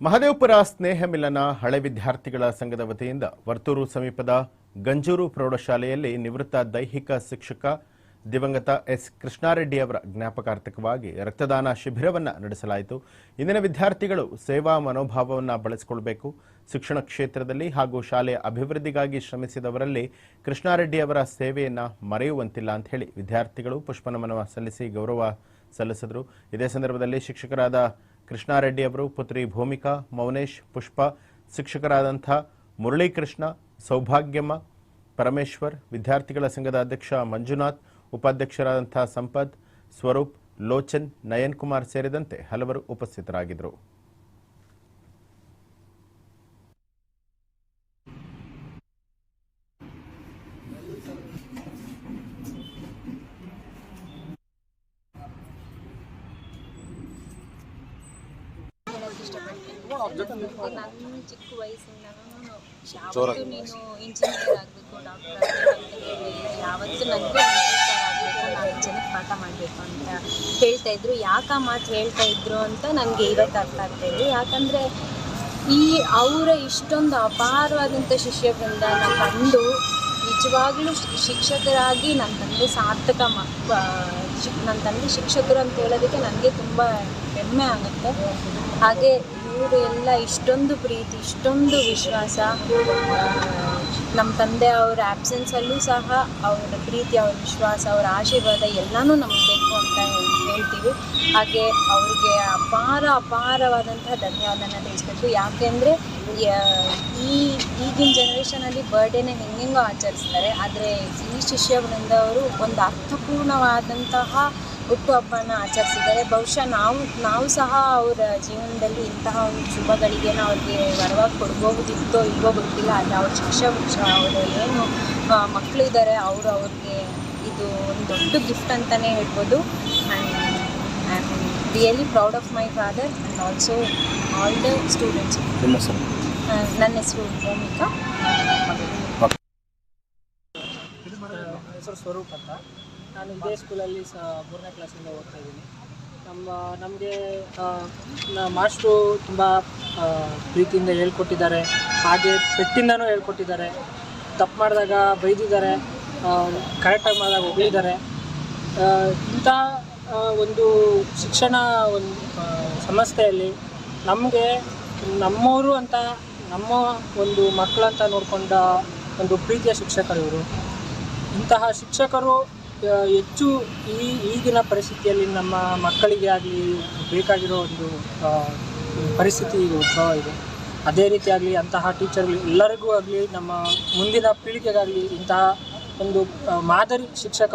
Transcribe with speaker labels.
Speaker 1: ಮಹದೇವಪುರ ಸ್ನೇಹ ಮಿಲನ ಹಳೆ ವಿದ್ಯಾರ್ಥಿಗಳ ಸಂಘದ ವತಿಯಿಂದ ವರ್ತೂರು ಸಮೀಪದ ಗಂಜೂರು ಪ್ರೌಢಶಾಲೆಯಲ್ಲಿ ನಿವೃತ್ತ ದೈಹಿಕ ಶಿಕ್ಷಕ ದಿವಂಗತ ಎಸ್ ಕೃಷ್ಣಾರೆಡ್ಡಿ ಅವರ ಜ್ಞಾಪಕಾರ್ಥಕವಾಗಿ ರಕ್ತದಾನ ಶಿಬಿರವನ್ನು ನಡೆಸಲಾಯಿತು. ಇಂದಿನ ವಿದ್ಯಾರ್ಥಿಗಳು ಸೇವಾ ಮನೋಭಾವವನ್ನು ಬಳಸಿಕೊಳ್ಳಬೇಕು ಶಿಕ್ಷಣ ಕ್ಷೇತ್ರದಲ್ಲಿ ಹಾಗೂ ಶಾಲೆಯ ಅಭಿವೃದ್ಧಿಗಾಗಿ ಶ್ರಮಿಸಿದವರಲ್ಲಿ ಕೃಷ್ಣಾರೆಡ್ಡಿ ಅವರ ಸೇವೆಯನ್ನು ಮರೆಯುವಂತಿಲ್ಲ ಅಂತ ಹೇಳಿ ವಿದ್ಯಾರ್ಥಿಗಳು ಪುಷ್ಪನಮನ ಸಲ್ಲಿಸಿ ಗೌರವ ಸಲ್ಲಿಸಿದರು. ಇದೇ ಸಂದರ್ಭದಲ್ಲಿ ಶಿಕ್ಷಕರಾದ ಕೃಷ್ಣಾರೆಡ್ಡಿ ಅವರು, ಪುತ್ರಿ ಭೂಮಿಕಾ, ಮೌನೇಶ್, ಪುಷ್ಪ, ಶಿಕ್ಷಕರಾದಂಥ ಮುರಳೀಕೃಷ್ಣ, ಸೌಭಾಗ್ಯಮ್ಮ, ಪರಮೇಶ್ವರ್, ವಿದ್ಯಾರ್ಥಿಗಳ ಸಂಘದ ಅಧ್ಯಕ್ಷ ಮಂಜುನಾಥ್, ಉಪಾಧ್ಯಕ್ಷರಾದಂಥ ಸಂಪತ್, ಸ್ವರೂಪ್, ಲೋಚನ್, ನಯನ್ ಕುಮಾರ್ ಸೇರಿದಂತೆ ಹಲವರು ಉಪಸ್ಥಿತರಾಗಿದ್ದರು.
Speaker 2: ಇಷ್ಟಪಡ್ತೀನಿ. ನನ್ನ ಚಿಕ್ಕ ವಯಸ್ಸಿಂದನೂ ಯಾವತ್ತೂ ನೀನು ಇಂಜಿನಿಯರ್ ಆಗಬೇಕು ಡಾಕ್ಟರ್ ಆಗಬೇಕು ಅಂತ ಹೇಳಿ ಯಾವತ್ತೂ ನನಗೆ ಇಂಜಿನಿಯರ್ ಆಗಬೇಕು ನಾನು ಜನಕ್ಕೆ ಪಾಠ ಮಾಡಬೇಕು ಅಂತ ಹೇಳ್ತಾ ಇದ್ರು. ಯಾಕೆ ಆ ಮಾತು ಹೇಳ್ತಾ ಇದ್ರು ಅಂತ ನನಗೆ ಇವತ್ತು ಅರ್ಥ ಆಗ್ತಾ ಇದೆ ಯಾಕಂದರೆ ಈ ಅವರ ಇಷ್ಟೊಂದು ಅಪಾರವಾದಂಥ ಶಿಷ್ಯ ಬೃಂದನ ಕಂಡು ನಿಜವಾಗ್ಲೂ ಶಿಕ್ಷಕರಾಗಿ ನನ್ನ ತಂದೆ ಸಾರ್ಥಕ ಮ ಶಿಕ್ ನನ್ನ ತಂದೆ ಶಿಕ್ಷಕರು ಅಂತ ಹೇಳೋದಕ್ಕೆ ನನಗೆ ತುಂಬ ಹೆಮ್ಮೆ ಆಗುತ್ತೆ. ಹಾಗೆ ಇವರು ಎಲ್ಲ ಇಷ್ಟೊಂದು ಪ್ರೀತಿ, ಇಷ್ಟೊಂದು ವಿಶ್ವಾಸ. ನಮ್ಮ ತಂದೆ ಅವರ ಆ್ಯಬ್ಸೆನ್ಸಲ್ಲೂ ಸಹ ಅವರ ಪ್ರೀತಿ, ಅವ್ರ ವಿಶ್ವಾಸ, ಅವರ ಆಶೀರ್ವಾದ ಎಲ್ಲನೂ ನಮಗೆ ಬೇಕು ಅಂತ ಹೇಳ್ತೀವಿ ಹಾಗೆ ಅವ್ರಿಗೆ ಅಪಾರ ಅಪಾರವಾದಂತಹ ಧನ್ಯವಾದನ ತಿಳಿಸ್ಬೇಕು. ಯಾಕೆಂದರೆ ಈ ಈಗಿನ ಜನ್ರೇಷನಲ್ಲಿ ಬರ್ಡೇನ ಹೆಂಗೆಂಗೋ ಆಚರಿಸ್ತಾರೆ. ಆದರೆ ಈ ಶಿಷ್ಯವೃಂದ ಅವರು ಒಂದು ಅರ್ಥಪೂರ್ಣವಾದಂತಹ ಹುಟ್ಟುಹಬ್ಬನ ಆಚರಿಸಿದ್ದಾರೆ. ಬಹುಶಃ ನಾವು ನಾವು ಸಹ ಅವರ ಜೀವನದಲ್ಲಿ ಇಂತಹ ಒಂದು ಶುಭ ಗಳಿಗೆನ ಅವ್ರಿಗೆ ವರವಾಗಿ ಕೊಡ್ಬೋದಿತ್ತೋ ಇಲ್ವೋ ಗೊತ್ತಿಲ್ಲ. ಆದರೆ ಅವ್ರ ಶಿಕ್ಷಕ ಅವರು ಏನು ಮಕ್ಕಳಿದ್ದಾರೆ ಅವರು ಅವ್ರಿಗೆ ಇದು ಒಂದು ದೊಡ್ಡ ಗಿಫ್ಟ್ ಅಂತಲೇ ಹೇಳ್ಬೋದು. Really proud of my father and also all the students
Speaker 3: ನಿಮ್ಮ ಹೆಸರು
Speaker 2: ನನ್ನ ಹೆಸರು ಭೂಮಿಕಾ.
Speaker 4: ನನ್ನ ಹೆಸರು ಸ್ವರೂಪ್ ಅಂತ. ನಾನು ಇದೇ ಸ್ಕೂಲಲ್ಲಿ ಸಹ ಮೂರನೇ ಕ್ಲಾಸಿಂದ ಓದ್ತಾ ಇದ್ದೀನಿ. ನಮ್ಮ ನಮಗೆ ಮಾಸ್ಟ್ರು ತುಂಬ ಪ್ರೀತಿಯಿಂದ ಹೇಳ್ಕೊಟ್ಟಿದ್ದಾರೆ. ಹಾಗೆ ಪೆಟ್ಟಿಂದನೂ ಹೇಳ್ಕೊಟ್ಟಿದ್ದಾರೆ. ತಪ್ಪು ಮಾಡಿದಾಗ ಬೈದಿದ್ದಾರೆ. ಕರೆಕ್ಟಾಗಿ ಮಾಡಿದಾಗ ಹೊಗಳಿದ್ದಾರೆ. ಇಂಥ ಒಂದು ಶಿಕ್ಷಣ ಒಂದು ಸಂಸ್ಥೆಯಲ್ಲಿ ನಮಗೆ ನಮ್ಮವರು ಅಂತ, ನಮ್ಮ ಒಂದು ಮಕ್ಕಳಂತ ನೋಡಿಕೊಂಡ ಒಂದು ಪ್ರೀತಿಯ ಶಿಕ್ಷಕರು ಇವರು. ಇಂತಹ ಶಿಕ್ಷಕರು ಹೆಚ್ಚು ಈ ಈಗಿನ ಪರಿಸ್ಥಿತಿಯಲ್ಲಿ ನಮ್ಮ ಮಕ್ಕಳಿಗೆ ಆಗಲಿ ಬೇಕಾಗಿರೋ ಒಂದು ಪರಿಸ್ಥಿತಿ ಉದ್ಭವ ಇದೆ. ಅದೇ ರೀತಿಯಾಗಲಿ ಅಂತಹ ಟೀಚರ್ಗಳು ಎಲ್ಲರಿಗೂ ಆಗಲಿ ನಮ್ಮ ಮುಂದಿನ ಪೀಳಿಗೆಗಾಗಲಿ ಇಂತಹ ಒಂದು ಮಾದರಿ ಶಿಕ್ಷಕರು